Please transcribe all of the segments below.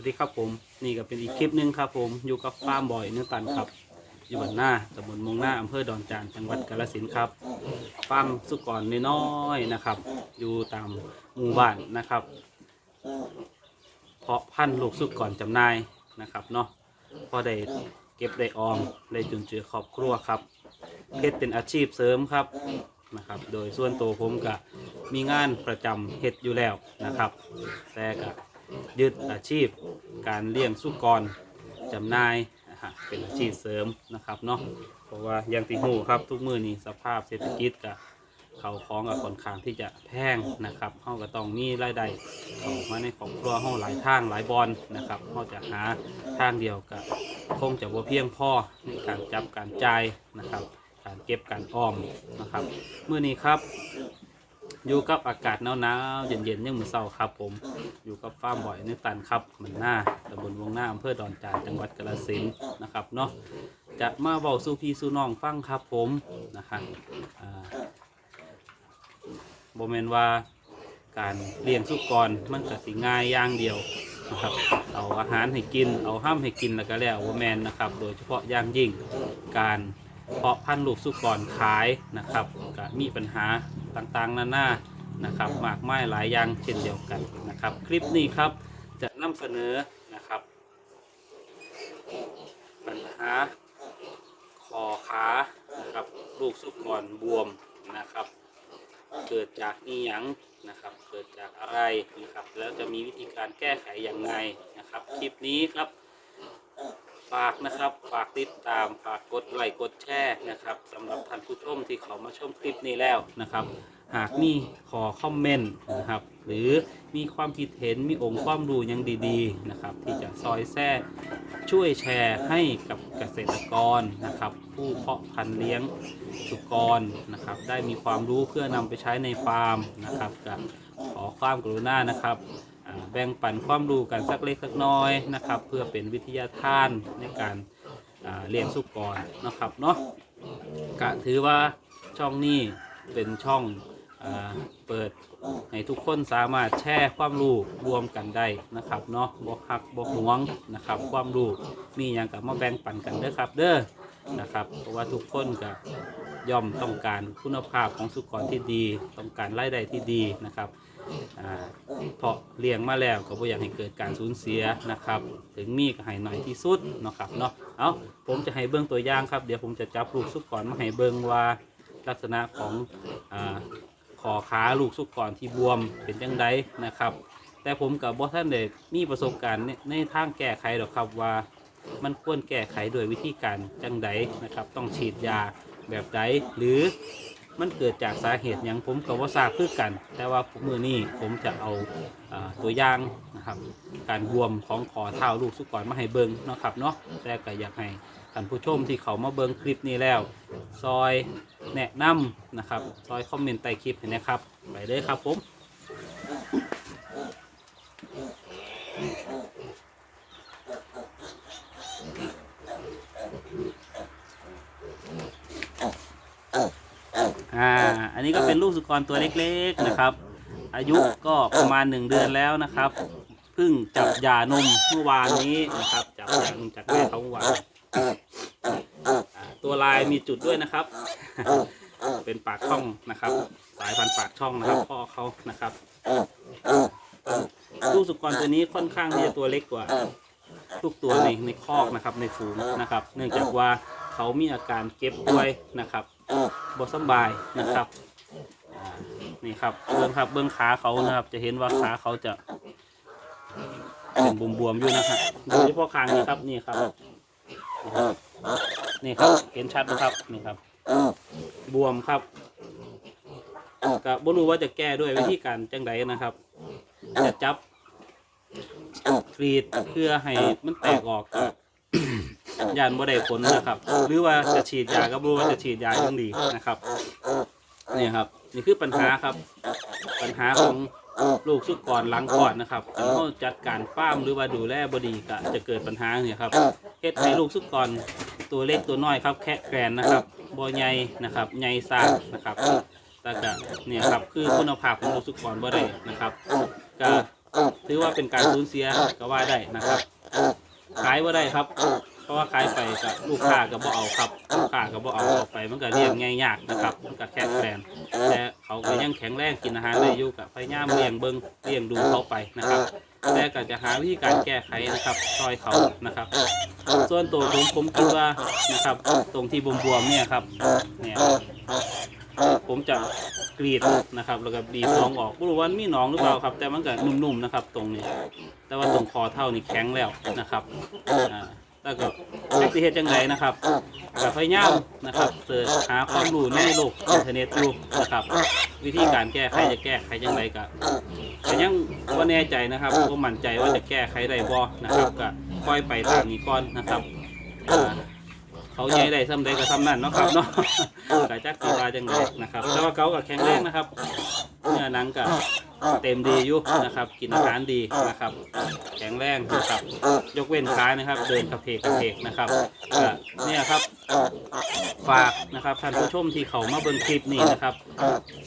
วัสดีครับผมนี่ก็เป็นอีกคลิปหนึ่งครับผมอยู่กับฟาร์มบอยเนื้อตันครับ อยู่บ้านหน้าตำบลมงหน้าอำเภอดอนจานจังหวัดกาฬสินธุ์ครับฟาร์มสุกรน้อยๆนะครับ อยู่ตามหมู่บ้านนะครับ เพาะพันธุ์ลูกสุกรจำหน่ายนะครับเนาะพอได้เก็บได้ออมได้จุนเจือครอบครัวครับเฮ็ดเป็นอาชีพเสริมครับนะครับ โดยส่วนตัวผมก็มีงานประจำเฮ็ดอยู่แล้วนะครับ แต่ก็ ยึดอาชีพ การเลี้ยงสุกรจำหน่ายนะฮะเป็นอาชีพเสริมนะครับเนาะเพราะว่าอยังที่หูครับทุกมือนี้สภาพเศรษฐกิจกับเขาของกับค่อนข้างที่จะแพงนะครับเฮาก็ต้องมีรายได้เข้ามาในครอบครัวเฮาหลายทางหลายบอลนะครับเฮาจะหาทางเดียวกับคงจะบ่เพียงพอในการจับการจ่ายนะครับ การเก็บการออมนะครับมื้อนี้ครับ อยู่กับอากาศหนาวๆเย็นๆยังมือเศร้าครับ ผม อยู่กับฟาร์มบ่อยในตันครับเหมือนหน้าตำบลวงหน้าอำเภอดอนจานจังหวัดกาฬสินธุ์นะครับเนาะจะมาเบาสู่พี่สู่น้องฟังครับผมนะครับอ่าโบเมนว่าการเลี้ยงสุกรมันก็สิง่ายอย่างเดียวนะครับเอาอาหารให้กิน เอาห้ามให้กินแล้วก็แล้วโบแมนนะครับ โดยเฉพาะอย่างยิ่งการเพาะพันธุ์ลูกสุกรขายนะครับก็มีปัญหา ต่างๆ นานานะครับมากมายหลายอย่างเช่นเดียวกันนะครับ คลิปนี้ครับจะนำเสนอนะครับ ปัญหาคอขานะครับลูกสุกรบวมนะครับ เกิดจากอีหยังนะครับ เกิดจากอะไรนะครับ แล้วจะมีวิธีการแก้ไขอย่างไรนะครับ คลิปนี้ครับ ฝากนะครับ ฝากติดตาม ฝากกดไลค์กดแชร์นะครับสำหรับท่านผู้ชมที่เขามาชมคลิปนี้แล้วนะครับ หากมีขอคอมเมนต์นะครับ หรือมีความคิดเห็นมีองค์ความรู้ยังดีๆนะครับ ที่จะซอยแทรกช่วยแชร์ให้กับเกษตรกรนะครับ ผู้เพาะพันธุ์เลี้ยงสุกรนะครับ ได้มีความรู้เพื่อนำไปใช้ในฟาร์มนะครับกับขอความกรุณานะครับ แบ่งปันความรู้กันสักเล็กสักน้อยนะครับ เพื่อเป็นวิทยาทานในการเลี้ยงสุกรนะครับเนาะก็ถือว่าช่องนี้เป็นช่องอเปิดให้ทุกคนสามารถแชร์ความรู้รวมกันได้นะครับเนาะบ่ฮักบ่หวงนะครับ ความรู้มีอย่างกับมาแบ่งปันกันเด้อครับ เด้อนะครับ เพราะว่าทุกคนก็ย่อมต้องการคุณภาพของสุกรที่ดี ต้องการรายได้ที่ดีนะครับ อ่าเพราะเลี้ยงมาแล้วก็บ่อยากให้เกิดการสูญเสียนะครับ ถึงมีก็ให้น้อยที่สุดเนาะครับเนาะเอาผมจะให้เบิ่งตัวอย่างครับ เดี๋ยวผมจะจับลูกสุกรมาให้เบิ่งว่าลักษณะของอ่าขอขาลูกสุกรที่บวมเป็นจังไดนะครับ แต่ผมกับบอท่านเด็กมีประสบการณ์ในในทางแก้ไขหรอกครับว่ามันควรแก้ไขโดยวิธีการจังไดนะครับ ต้องฉีดยาแบบใดหรือ มันเกิดจากสาเหตุอย่างผมกับว่าทราบคือกัน แต่ว่ามือนี้ผมจะเอาอาตัวอย่างนะครับ การบวมของขอเท้าลูกสุกรมาให้เบิงเนาะครับเนาะแต่ก็อยากให้ท่านผู้ชมที่เขามาเบิงคลิปนี้แล้ว ซอยแนะนำนะครับ ซอยคอมเมนต์ใต้คลิปเห็นนะครับ ไปเลยครับผม อ่า อันนี้ก็เป็นลูกสุกรตัวเล็กๆนะครับ อายุก็ประมาณหนึ่งเดือนแล้วนะครับเพิ่งจับยานมเมื่อวานนี้นะครับจับยานมจากแม่เขาเมื่อวานตัวลายมีจุดด้วยนะครับ เป็นปากช่องนะครับ สายพันธุ์ปากช่องนะครับพ่อเขานะครับลูกสุกรตัวนี้ค่อนข้างที่จะตัวเล็กกว่าทุกตัวในในคอกนะครับในฝูงนะครับ เนื่องจากว่าเขามีอาการเก็บด้วยนะครับ บสบายนะครับนี่ครับเบื้องครับเบื้องขาเขานะครับ จะเห็นว่าขาเขาจะเป็นบวมๆอยู่นะครับโดยเฉพาะคางนี่ครับนี่ครับ นี่ครับเห็นชัดนะครับนี่ครับ บวมครับก็บ่รู้ว่าจะแก้ด้วยวิธีการจังไดนะครับจะจับกรีดเพื่อให้มันแตกออกกับ ยานบ่ได้ผลนะครับ หรือว่าจะฉีดยาก็บ่รู้ว่าจะฉีดยายังดีนะครับนี่ครับ นี่คือปัญหาครับ ปัญหาของลูกสุกรหลังคลอดนะครับถ้าเราจัดการฟาร์มหรือว่าดูแลบดีก็จะเกิดปัญหาเนี่ยครับเฮ็ดให้ลูกสุกรตัวเล็กตัวน้อยครับ แค่แกรนนะครับบ่ใหญ่นะครับใหญ่ซ่านะครับแต่ก็เนี่ยครับคือคุณภาพของลูกสุกรบ่ได้นะครับก็ถือว่าเป็นการสูญเสียก็ว่าได้นะครับ ขายว่าได้ครับเพ ราะว่าขายไปกับลูกค้าก็บ่เอาครับลูกค้าก็บ่เอาออกไปมันก็เลี้ยงง่ายยากนะครับมันก็แค่แคลนแต่เขาก็ยังแข็งแรงกินอาหารได้อยู่กับพยายามเลี้ยงเบิ้งเลี้ยงดูเขาไปนะครับแต่ก็จะหาวิธีการแก้ไขนะครับซอยเขานะครับ ส่วนตัวผมผมคิดว่านะครับ ตรงที่บวมๆเนี่ยครับเนี่ยผมจะกรีดนะครับแล้วก็บีบหนองออกไม่รู้ว่ามีหนองหรือเปล่าครับ แต่มันก็นุ่มๆนะครับ ตรงนี้ แต่ว่าตรงคอเท่านี่แข็งแล้วนะครับอ่า แล้วก็แท็กซี่เฮ็ดจังไดนะครับกับพยายามนะครับเสิร์ชหาความรู้ในโลกอินเทอร์เน็ตดูนะครับ วิธีการแก้ไขจะแก้ไขจังไดก็ก็ยังว่าแน่ใจนะครับก็มั่นใจว่าจะแก้ไขได้บ่นะครับก็ค่อยไปตามนี้ก่อนนะครับเขาใหญ่ได้ซ้ำใดก็ซ้ำนั่นเนาะครับเนาะก็จักตัวาจังไดนะครับแต่ว่าเขาก็แข็งแรงนะครับเนื้อหนังก็ เต็มดีอยู่นะครับ กินอาหารดีนะครับ แข็งแรงนะครับ ยกเว้นขานะครับ เดินกระเพกกระเพกนะครับเนี่ยครับฝากนะครับท่านผู้ชมที่เขามาเบิ่งคลิปนี้นะครับ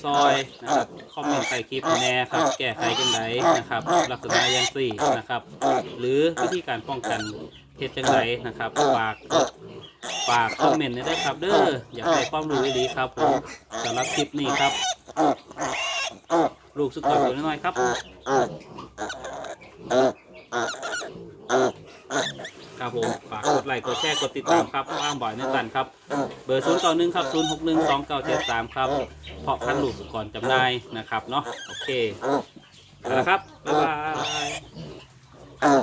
ซอยนะครับคอมเมนต์ใต้คลิปแน่ครับแก้ไขกันไดนะครับลักษณะอยังสี่นะครับ หรือวิธีการป้องกันเฮ็ดจังไดนะครับฝากฝากคอมเมนต์ได้ครับ เด้ออยากได้ความรู้ดีๆครับผมสำหรับคลิปนี้ครับ ลูกสุดก่อนตัวน้อยๆครับครับผมฝากกดไลค์กดแชร์กดติดตามครับว่างบ่อยในตันครับ เบอร์ศูนย์ต่อหนึ่งครับศูนย์หกหนึ่งสองเก้าเจ็ดสามครับเพาะพันธุ์ลูกก่อนจำได้นะครับเนาะโอเคนะครับบ๊ายบาย